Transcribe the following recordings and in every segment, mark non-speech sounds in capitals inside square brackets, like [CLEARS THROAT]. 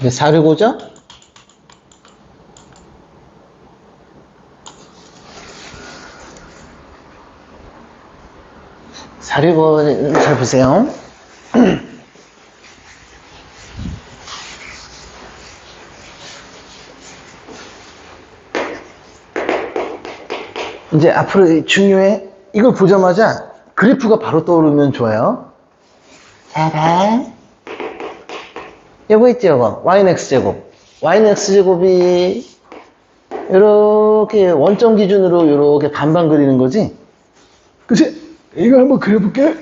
이게 465죠? 사리고 잘 보세요. [CLEARS THROAT] 이제 앞으로 중요해. 이걸 보자마자 그래프가 바로 떠오르면 좋아요. 자, 봐. 요거 있죠, 요거. y는 x제곱. y는 x제곱이 이렇게 원점 기준으로 이렇게 반반 그리는 거지. 그치? 이거 한번 그려볼게.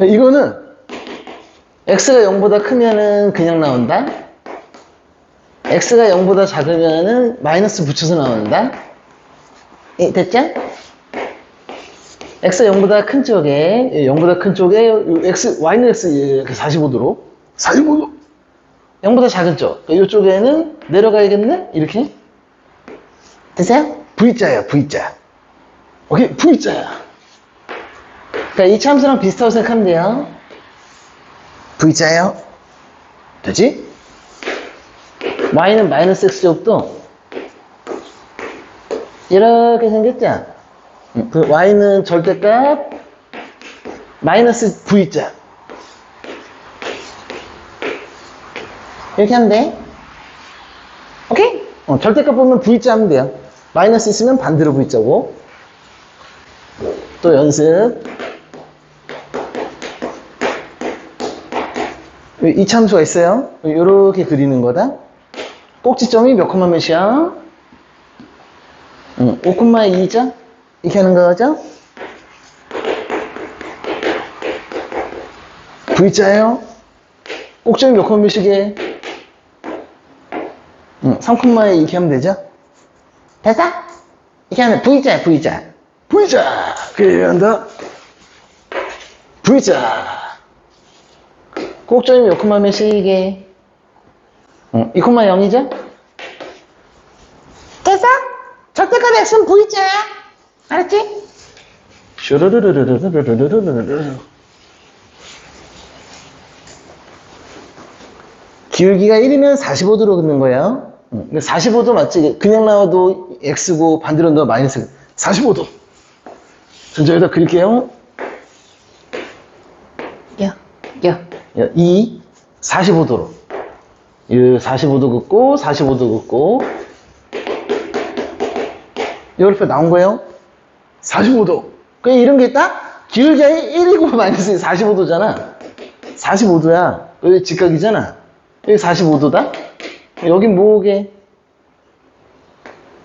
이거는 x가 0보다 크면은 그냥 나온다. x가 0보다 작으면은 마이너스 붙여서 나온다. 이, 됐죠? x가 0보다 큰 쪽에 0보다 큰 쪽에 x y는 x 이렇게 45도로 45도. 0보다 작은 쪽 이쪽에는 내려가야겠네 이렇게 됐어요? V자야, V자. 오케이, V자야. 그러니까 이 참수랑 비슷하다고 생각하면 돼요. V자요. 되지? y는 마이너스 x제곱도 이렇게 생겼죠? 음, 그 y는 절대값 마이너스 v자 이렇게 하면 돼. 오케이? 어, 절대값 보면 v자 하면 돼요. 마이너스 있으면 반대로 v자고. 또 연습. 이 참수가 있어요. 이렇게 그리는 거다. 꼭지점이 몇 콤마 몇이야? 응, 5,2죠? 이렇게 하는 거죠? V자예요. 꼭점이 몇 콤마 몇이게? 응, 3,2 이렇게 하면 되죠? 됐어? 이렇게 하면 V자야, V자. V자. 그래, 한다. V자. 꼭점이 몇 콤마 몇이게? 응, 2,0이죠? 됐어? 절대값 x는 V자야. 알았지? 슈르르르르르르르르르르. 기울기가 1이면 45도로 긋는 거예요. 응, 근데 45도 맞지? 그냥 나와도 x고 반대로 넣어 마이너스 45도. 전 여기다 그릴게요. 야, 야, 야, 2, 45도로. 이 45도 긋고, 45도 긋고. 이렇게 나온 거예요. 45도. 그 이런 게 있다? 기울기가 1이고 마이너스 45도잖아. 45도야. 여기 직각이잖아. 여기 45도다? 여기 뭐게?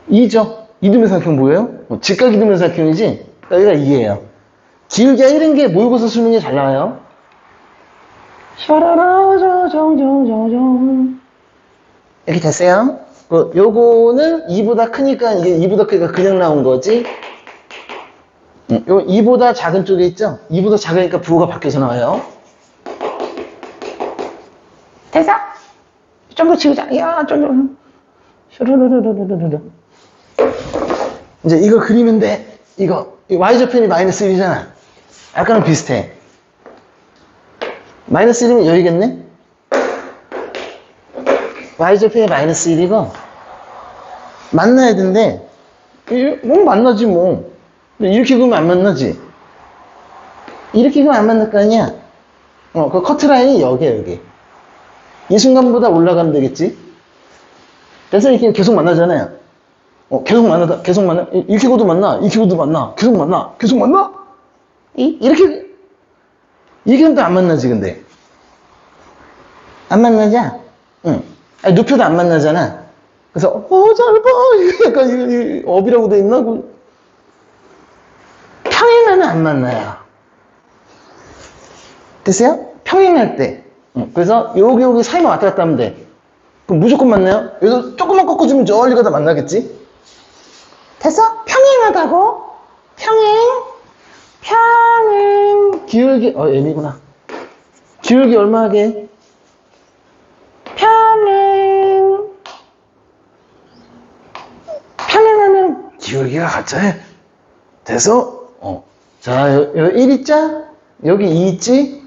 2죠. 이등변 삼각형 뭐예요? 뭐 직각 이등변 삼각형이지? 여기가 2예요. 기울기가 1인 게 모의고사 수능에 잘 나와요. 샤라라 저정정정정 이렇게 됐어요? 그 요거는 2보다 크니까 이게 2보다 크니까 그냥 나온 거지. 응, 요 2보다 작은 쪽에 있죠? 2보다 작으니까 부호가 바뀌어서 나와요. 됐어? 좀더 치우자. 야, 좀 더. 슈르르르르르르. 이제 이거 그리면 돼. 이거. 이 y좌편이 마이너스 1이잖아. 아까랑 비슷해. 마이너스 1이면 여기겠네? y좌편이 마이너스 1이고, 만나야. 이- 뭐 만나지 뭐. 이렇게 그으면 안 만나지. 이렇게 그으면 안 만날 거 아니야? 어, 그 커트라인이 여기야, 여기. 이 순간보다 올라가면 되겠지? 그래서 이렇게 계속 만나잖아요. 어, 계속 만나다, 계속 만나. 이- 이렇게 고도 만나, 이렇게 고도 만나, 계속 만나, 계속 만나? 이, 이렇게, 하면 또안 만나지, 근데. 안 만나자? 응. 아니, 눕혀도 안 만나잖아. 그래서, 어, 잘 봐. [LAUGHS] 약간, 이, 이, 업이라고 돼 있나? 그 평행하면 안 만나요. 됐어요? 평행할 때. 응. 그래서 여기, 여기 사이만 왔다 갔다 하면 돼. 그럼 무조건 만나요? 여기서 조금만 꺾어주면 저리 가다 만나겠지? 됐어? 평행하다고? 평행? 평행. 기울기, 어, M이구나. 기울기 얼마 하게? 평행. 평행하면 기울기가 같자해. 돼서, 어. 자, 여, 여1 있자? 여기 2 있지?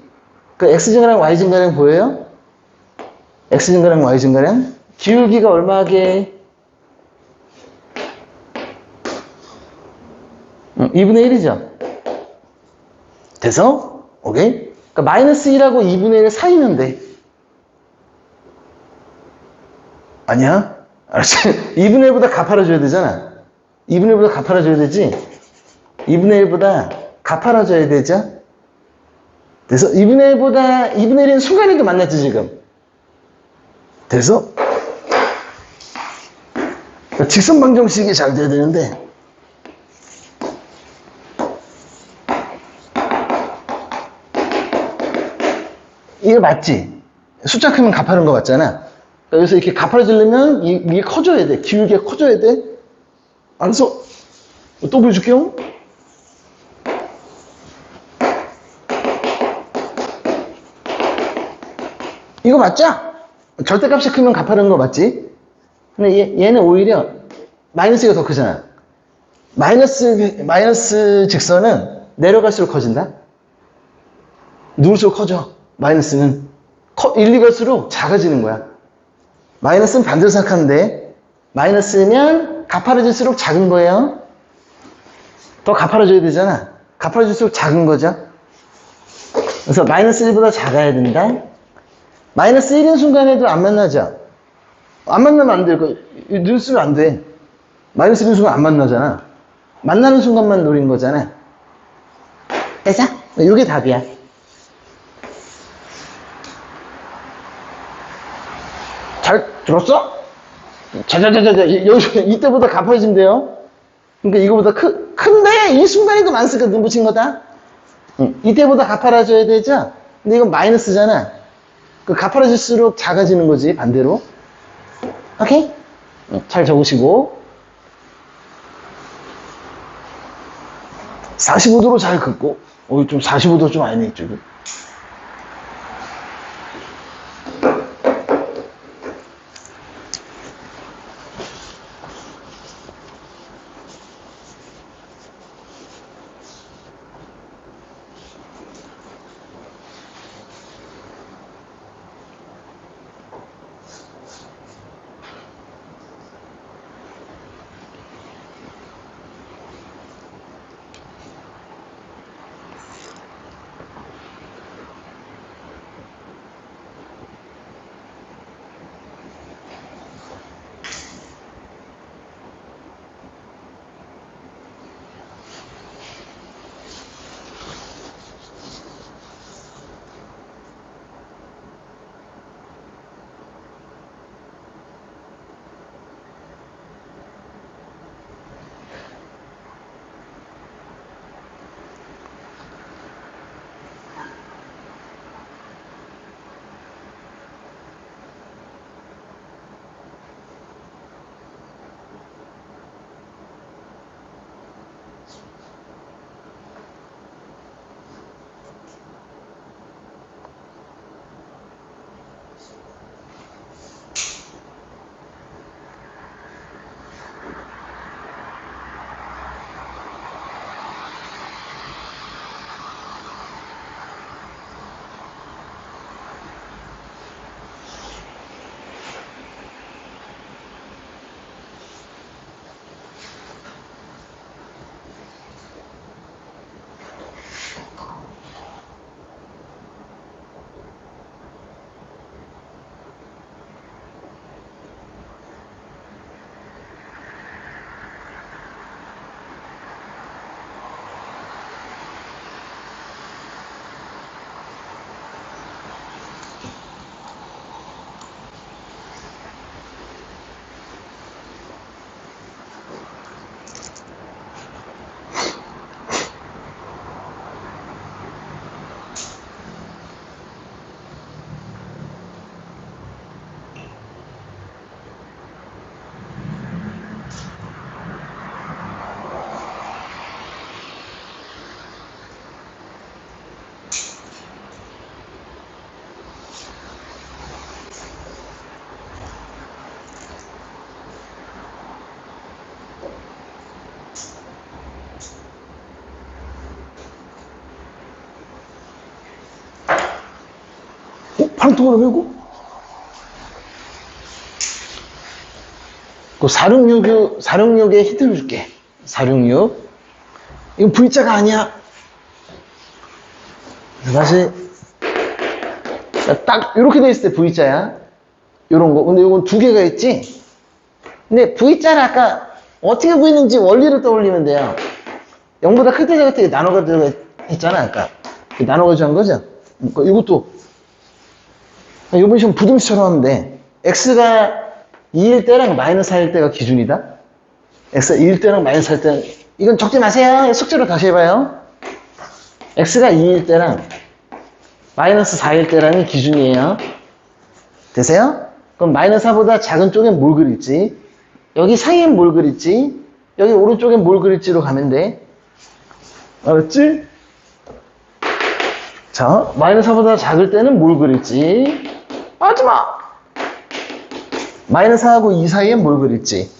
그 X증가랑 Y증가랑 보여요? x 증가량, y 증가량. 기울기가 얼마게? 음, 2분의 1이죠. 돼서 오케이. 그러니까 마이너스 1하고 2분의 1 사이면 돼. 아니야? 알았지? 2분의 1보다 갚아라줘야 되잖아. 2분의 1보다 갚아라줘야 되지? 2분의 1보다 갚아라줘야 되죠? 그래서 2분의 1보다 2분의 1은 순간이도 만났지 지금. 그러니까 직선 방정식이 잘 돼야 되는데 이거 맞지? 숫자 크면 갚아는 거 맞잖아. 그러니까 여기서 이렇게 이- 이게 커져야 돼. 기울기가 커져야 돼. 알았어. 또 보여줄게요. 거 맞죠? 절대값이 크면 갚아는 거 맞지? 근데 얘, 얘는 오히려 마이너스가 더 크잖아. 마이너스, 마이너스 직선은 내려갈수록 커진다? 누울수록 커져. 마이너스는 커, 1, 2 갈수록 작아지는 거야. 마이너스는 반대로 생각하는데 마이너스면 가파라질수록 작은 거예요. 더 가파라져야 되잖아. 가파라질수록 작은 거죠. 그래서 마이너스 1보다 작아야 된다. 마이너스 1인 순간에도 안 만나죠. 안 만나면 안 돼. 그, 눈 쓰면 안 돼. 마이너스 1인 순간 안 만나잖아. 만나는 순간만 노린 거잖아. 됐어? 이게 답이야. 잘 들었어? 자자자자자 여기 [LAUGHS] 이때보다 가파해지면 돼요. 그러니까 이거보다 크, 큰데 이 순간에도 만스가 눈 붙인 거다. 응. 이때보다 가파라져야 되죠. 근데 이건 마이너스잖아. 그 가파라질수록 작아지는 거지 반대로. 오케이? 응, 잘 적으시고 45도로 잘 긋고 어, 좀 45도 좀 아니네 이쪽이. 방통으로 메고? 그 466, 466에 힌트를 줄게. 466. 이건 V자가 아니야. 다시. 자, 딱, 이렇게 돼 있을 때 V자야. 요런 거. 근데 이건 두 개가 있지? 근데 V자를 아까 어떻게 보이는지 원리를 떠올리면 돼요. 0보다 클 때 작을 때 나눠가지고 했잖아, 아까. 그 나눠가지고 한 거죠? 그러니까 이것도, 이번 시험 부등식처럼 하면 돼. X가 2일 때랑 마이너스 4일 때가 기준이다. X가 2일 때랑 마이너스 4일 때는, 이건 적지 마세요. 숙제로 다시 해봐요. X가 2일 때랑 마이너스 4일 때라는 기준이에요. 되세요? 그럼 마이너스 4보다 작은 쪽엔 뭘 그릴지, 여기 사이엔 뭘 그릴지, 여기 오른쪽엔 뭘 그릴지로 가면 돼. 알았지? 자, 마이너스 4보다 작을 때는 뭘 그릴지. 하지 마! 마이너스 4하고 2 사이엔 뭘 그릴지.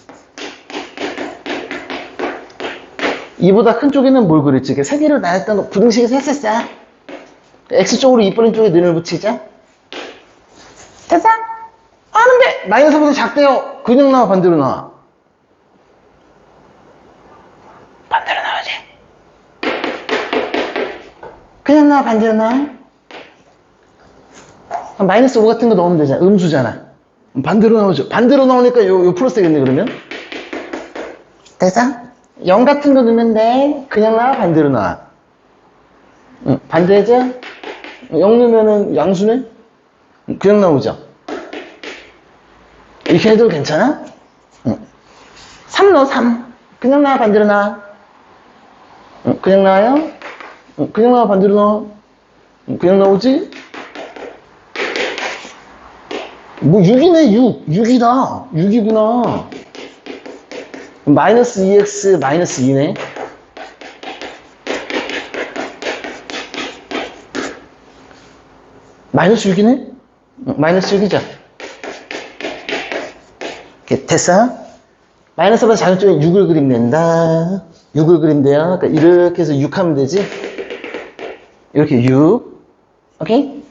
2보다 큰 쪽에는 뭘 그릴지. 이렇게 세 개를 나눴던 부등식에서 했었어. X쪽으로 2 벌린 쪽에 눈을 붙이자. 됐어? 아는데 마이너스 4보다 작대요. 그냥 나와 반대로 나와. 반대로 나와야지. 그냥 나와 반대로 나와. 마이너스 5 같은 거 넣으면 되잖아. 음수잖아. 반대로 나오죠. 반대로 나오니까 요, 요 플러스 되겠네, 그러면. 됐어? 0 같은 거 넣으면 돼. 그냥 나와, 반대로 나와. 응, 반대죠? 0 넣으면은 양수네? 응, 그냥 나오죠? 이렇게 해도 괜찮아? 응. 3 넣어, 3. 그냥 나와, 반대로 나와. 응, 그냥 나와요? 응, 그냥 나와, 반대로 나와. 응, 그냥 나오지? 뭐 6이네 6 6이다. 6이구나. 마이너스 2x 마이너스 2네. 마이너스 6이네? 마이너스 6이죠. 이렇게 됐어? 마이너스보다 작은 쪽에 6을 그리면 된다. 6을 그리면 돼요. 그러니까 이렇게 해서 6 하면 되지? 이렇게 6 오케이?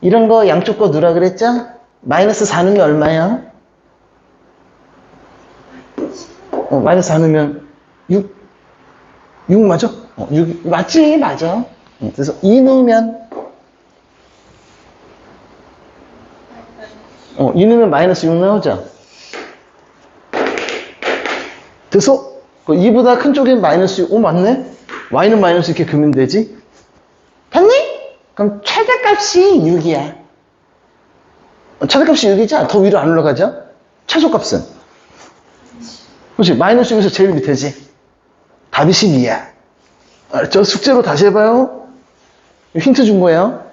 이런 거 양쪽 거 누라 그랬죠? 마이너스 4넣으면 얼마야? 어, 마이너스 4넣으면 6, 6 맞아? 어, 6, 맞지? 맞아. 응, 그래서 2 넣으면, 어, 2 넣으면 마이너스 6 나오죠? 돼서, 그 2보다 큰 쪽에 마이너스 6, 오, 맞네? y는 마이너스 이렇게 그면 되지? 됐니? 그럼 최대값이 6이야. 최대값이 6이죠? 더 위로 안 올라가죠? 최소값은. 그렇지. 마이너스 6에서 제일 밑에지. 답이 12야. 알았죠? 숙제로 다시 해봐요. 힌트 준 거예요.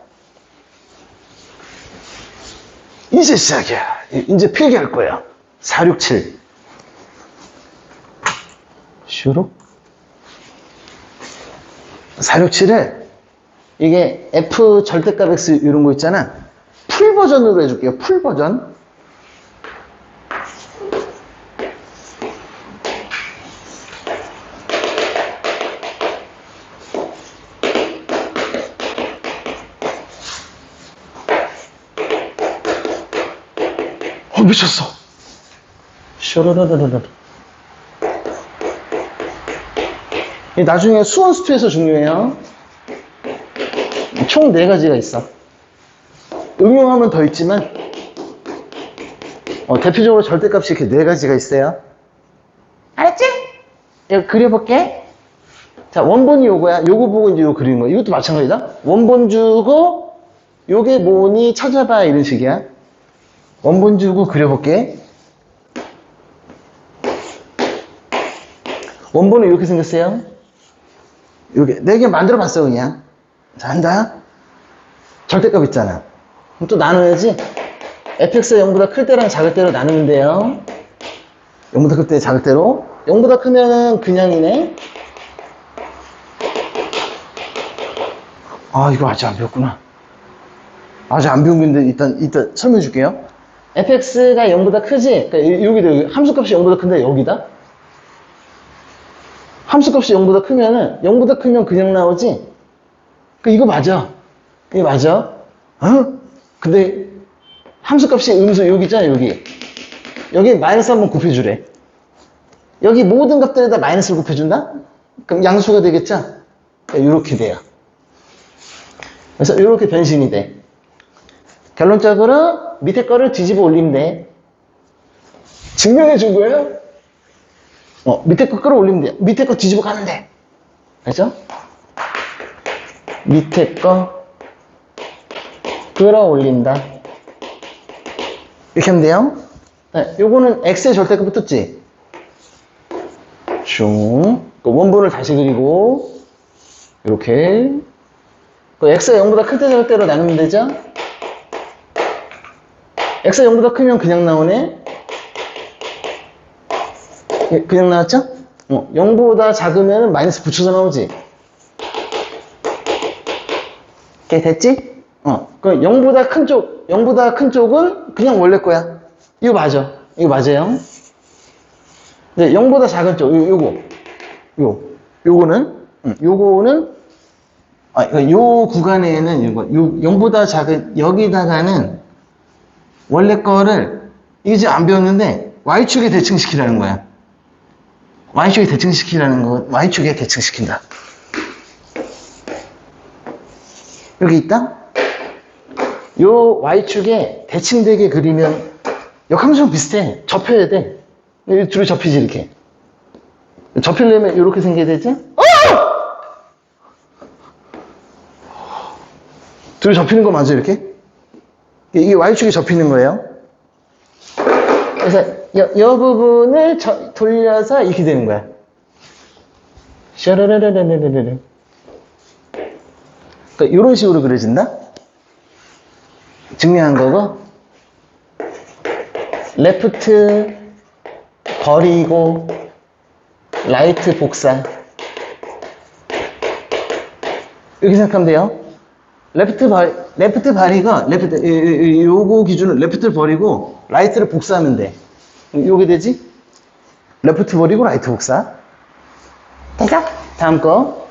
이제 시작이야. 이제 필기할 거야. 467. 슈룩? 467을 이게 F 절대값 X 이런 거 있잖아. 풀 버전으로 해줄게요. 풀 버전. 어, 미쳤어. 이 나중에 수원 스투에서 중요해요. 총네 가지가 있어. 응용하면 더 있지만, 어, 대표적으로 절대값이 이렇게 네 가지가 있어요. 알았지? 이거 그려볼게. 자, 원본이 요거야. 요거 보고 이제 요거 그리는 거야. 이것도 마찬가지다. 원본 주고, 요게 뭐니 찾아봐. 이런 식이야. 원본 주고 그려볼게. 원본은 이렇게 생겼어요. 이렇게 네개 만들어 봤어 그냥. 자 한다. 절대값 있잖아. 그럼 또 나눠야지. fx가 0보다 클 때랑 작을 때로 나누면 돼요. 0보다 클 때, 작을 때로. 0보다 크면은 그냥이네. 아 이거 아직 안 배웠구나. 아직 안 배운 건데 일단 일단 설명해 줄게요. fx가 0보다 크지? 그러니까 여기다 여기 함수값이 0보다 큰데 여기다. 함수값이 0보다 크면은 0보다 크면 그냥 나오지? 그 이거 맞아. 이거 맞아. 어? 근데 함수값이 음수 여기 있잖아 여기. 여기 마이너스 한번 곱해주래. 여기 모든 값들에다 마이너스를 곱해준다? 그럼 양수가 되겠죠? 이렇게 돼요. 그래서 이렇게 변신이 돼. 결론적으로 밑에 거를 뒤집어 올리면 돼. 증명해 준 거예요? 어, 밑에 거 끌어올리면 돼. 밑에 거 뒤집어 가면 돼. 알죠? 밑에 거 끌어올린다. 이렇게 하면 돼요. 네, 요거는 x의 절대값 붙었지? 슝. 그 원본을 다시 그리고, 이렇게. 그 x가 0보다 클 때 절대로 나누면 되죠? x가 0보다 크면 그냥 나오네? 예, 그냥 나왔죠? 어, 0보다 작으면 마이너스 붙여서 나오지? 오케이, 됐지? 어, 그 0보다 큰 쪽, 0보다 큰 쪽은 그냥 원래 거야. 이거 맞아. 이거 맞아요. 네, 0보다 작은 쪽, 요, 요거. 요, 요거는, 음, 요거는, 아, 요 구간에는 이거, 요, 0보다 작은, 여기다가는 원래 거를, 지금 안 배웠는데, Y축에 대칭시키라는 거야. Y축에 대칭시키라는 거, Y축에 대칭시킨다. 여기 있다? 요 Y축에 대칭되게 그리면 역함수랑 비슷해. 접혀야 돼. 이 둘이 접히지, 이렇게. 접히려면 이렇게 생겨야 되지? 어! 둘이 접히는 거 맞아, 이렇게? 이게 Y축에 접히는 거예요. 그래서 여, 여 부분을 저- 돌려서 이렇게 되는 거야. 샤라라라라라라라. 그러니까 이런 식으로 그려진다? 증명한 거고, 레프트 버리고, 라이트 복사. 이렇게 생각하면 돼요. 레프트 바, 레프트 바리가, 레프트, 요거 기준은 레프트를 버리고, 라이트를 복사하면 돼. 요게 되지? 레프트 버리고, 라이트 복사. 됐어? 다음 거.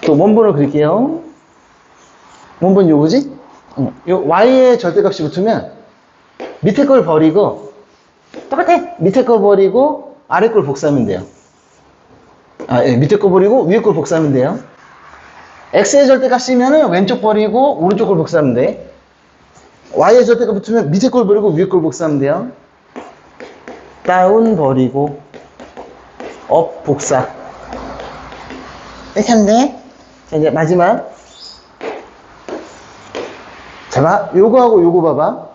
또 원본을 그릴게요. 원본 요거지? 어, 요 y의 절대값이 붙으면 밑에 걸 버리고 똑같아. 밑에 거 버리고 아래 걸 복사하면 돼요. 아, 예, 밑에 거 버리고 위에 걸 복사하면 돼요. x의 절대값이면은 왼쪽 버리고 오른쪽 걸 복사하면 돼. y의 절대값 붙으면 밑에 걸 버리고 위에 걸 복사하면 돼요. 다운 버리고 업 복사. 이렇게 하면 돼. 자, 이제 마지막. 자, 봐. 요거하고 요거 봐봐.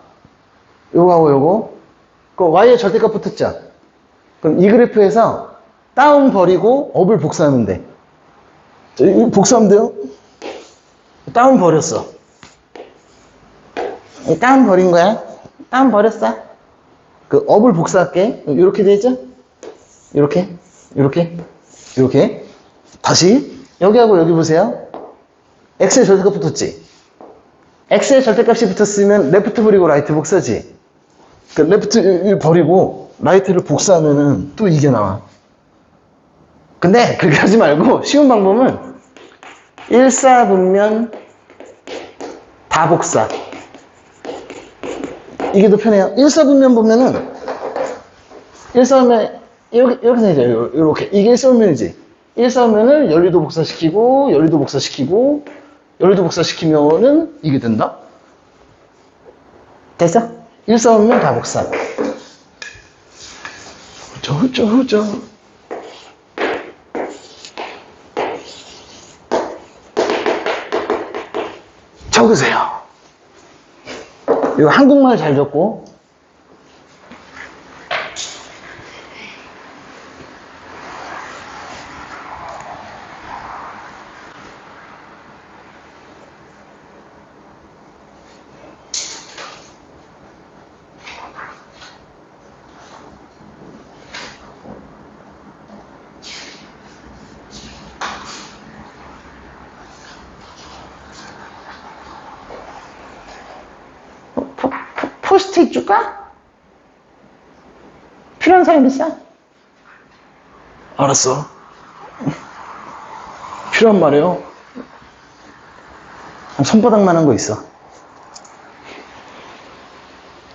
요거하고 요거. 그 Y의 절대값 붙었죠? 그럼 이 그래프에서 다운 버리고 업을 복사하면 돼. 자, 복사하면 돼요. 다운 버렸어. 이 다운 버린 거야. 다운 버렸어. 그 업을 복사할게. 이렇게 되죠? 이렇게, 이렇게, 이렇게. 다시 여기하고 여기 보세요. x의 절대값 붙었지. X의 절대값이 붙었으면 레프트 버리고 라이트 복사지. 그 레프트 버리고 라이트를 복사하면은 또 이게 나와. 근데 그렇게 하지 말고 쉬운 방법은 일사분면 다 복사. 이게 더 편해요. 일사분면 보면은 일사분면 이렇게 이렇게 생겨요. 이렇게 이게 일사분면이지. 일사분면을 연리도 복사시키고 연리도 복사시키고 연리도 복사 시키면은 이게 된다. 됐어? 일사분면 다 복사. 후져 후져 후져. 적으세요. 이거 한국말 잘 적고 사람이었어? 알았어. [LAUGHS] 필요한 말이에요. 아, 손바닥만 한 거 있어.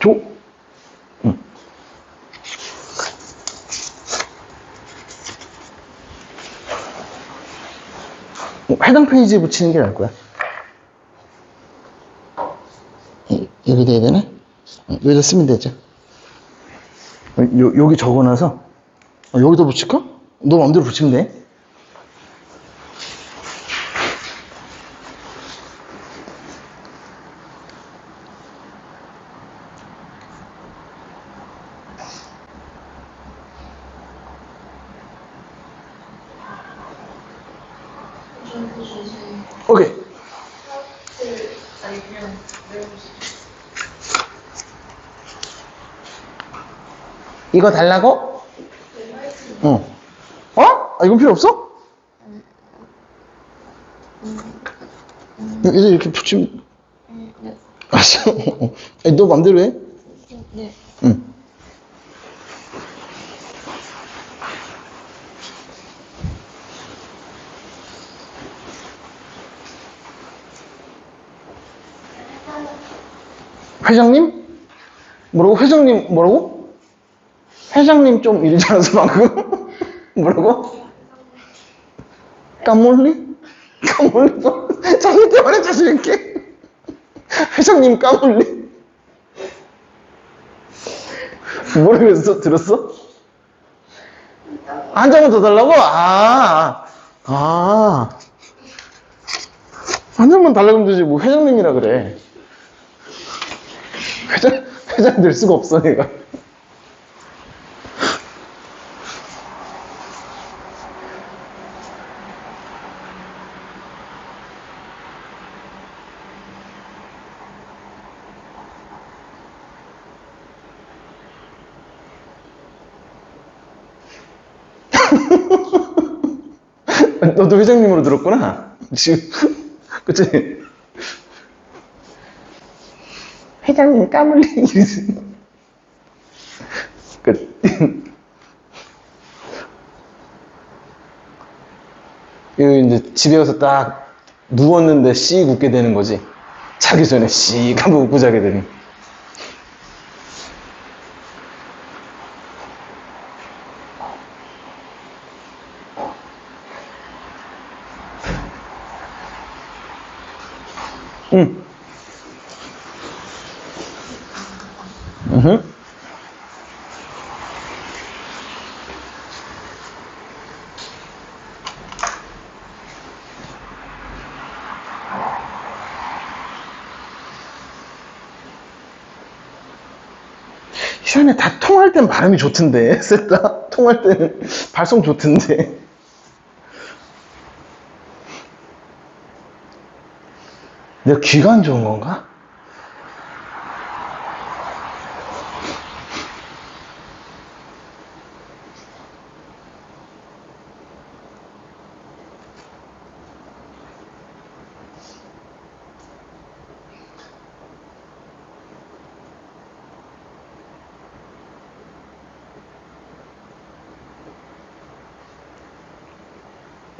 줘. 응. 뭐 해당 페이지에 붙이는 게 나을 거야. 여기 돼야 되나? 어, 여기다 쓰면 되죠. 어, 요, 여기 적어놔서 어, 여기다 붙일까? 너 마음대로 붙이면 돼. 오케이. 이거 달라고? 어. 어? 아, 이건 필요 없어? 여기서 이렇게 붙이면. 알았어. 아니, 너 맘대로 해. 네. 응. 회장님? 뭐라고? 회장님 뭐라고? 회장님 좀 않았어 방금? [LAUGHS] 뭐라고? 까몰리? [LAUGHS] 까몰리? 자식 때문에 자식 있게 회장님 까몰리? 뭐라 그랬어? 들었어? 한 장만 더 달라고? 아, 아. 한 장만 달라고 하면 되지. 뭐 회장님이라 그래. 회장, 회장 될 수가 없어, 내가. 너도 회장님으로 들었구나. 지금, [LAUGHS] 그치? 회장님 까물리. [LAUGHS] 끝. [LAUGHS] 이거 이제 집에 가서 딱 누웠는데 씩 웃게 되는 거지. 자기 전에 씩 한번 웃고 자게 되는. 발음이 좋던데, [LAUGHS] 셋 다. 통할 때는 발성 좋던데. 내가 귀가 안 좋은 건가?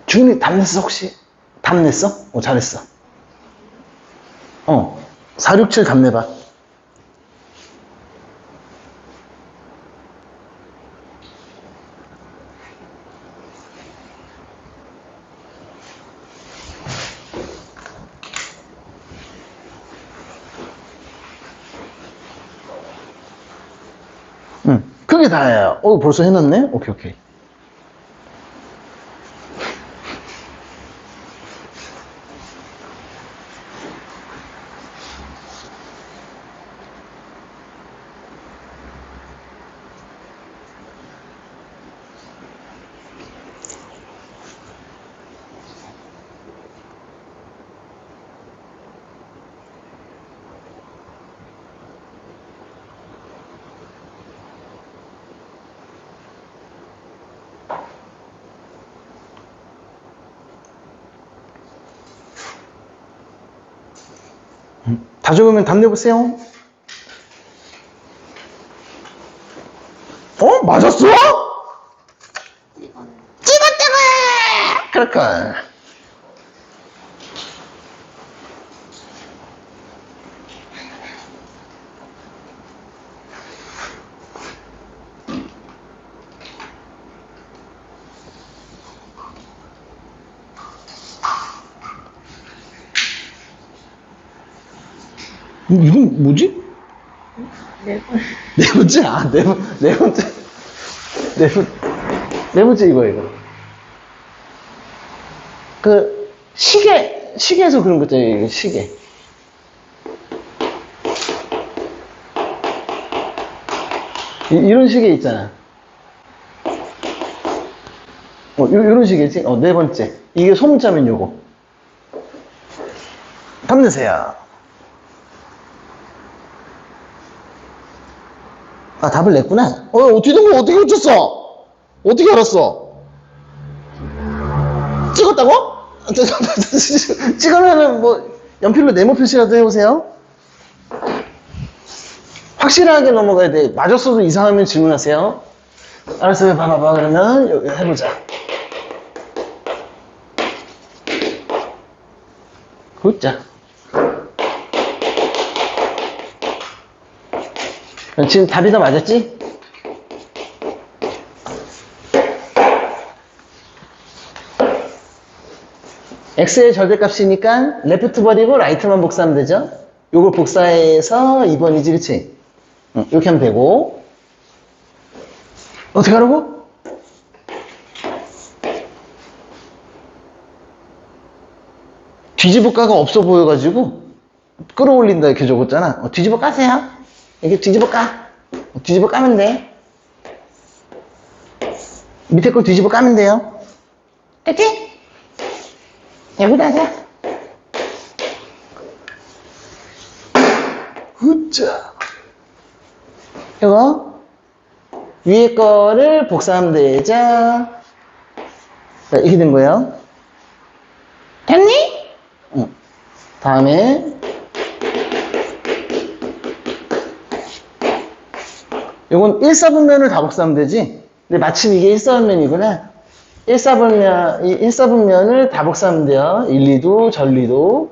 주인이 답 냈어, 혹시? 답 냈어? 어, 잘했어. 어, 467 답 내봐. 응, 그게 다예요. 어, 벌써 해놨네? 오케이, 오케이. 다 적으면 답 내보세요. 어? 맞았어? 찍었다고! 그럴걸. 이건 뭐지? 네 번. 네 번째? 아, 네, 번, 네 번째. 네 번, 네 번째 이거, 이거. 그, 시계, 시계에서 그런 거 있잖아요, 이게 시계. 이, 런 시계 있잖아. 어, 요, 요런 시계지? 어, 네 번째. 이게 소문자면 요거. 답 내세요. 아, 답을 냈구나. 어, 어떻게 된 거야? 어떻게 맞췄어? 어떻게 알았어? 찍었다고? 아, 찍으면은 뭐, 연필로 네모 표시라도 해보세요. 확실하게 넘어가야 돼. 맞았어도 이상하면 질문하세요. 알았어요. 봐봐봐. 그러면 여기 해보자. 굿자. 지금 답이 다 맞았지? x의 절대값이니까 레프트 버리고 라이트만 복사하면 되죠? 요걸 복사해서 2번이지, 그치? 응, 이렇게 하면 되고. 어떻게 하라고? 뒤집어 까가 없어 보여가지고 끌어올린다 이렇게 적었잖아. 어, 뒤집어 까세요. 이게 뒤집어 까. 어, 뒤집어 까면 돼. 밑에 걸 뒤집어 까면 돼요. 됐지? 여기다 하자. 굿자. 이거 위에 거를 복사하면 되죠. 자, 이렇게 된 거예요. 됐니? 응. 다음에 요건 1, 4분면을 다 복사하면 되지? 근데 마침 이게 1, 4분면이구나. 1, 4분면, 이 1, 4분면을 다 복사하면 돼요. 1, 2도, 전리도,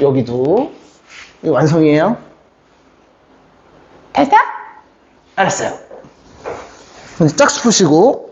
여기도. 이거 완성이에요. 됐어? 알았어요. 짝수 푸시고.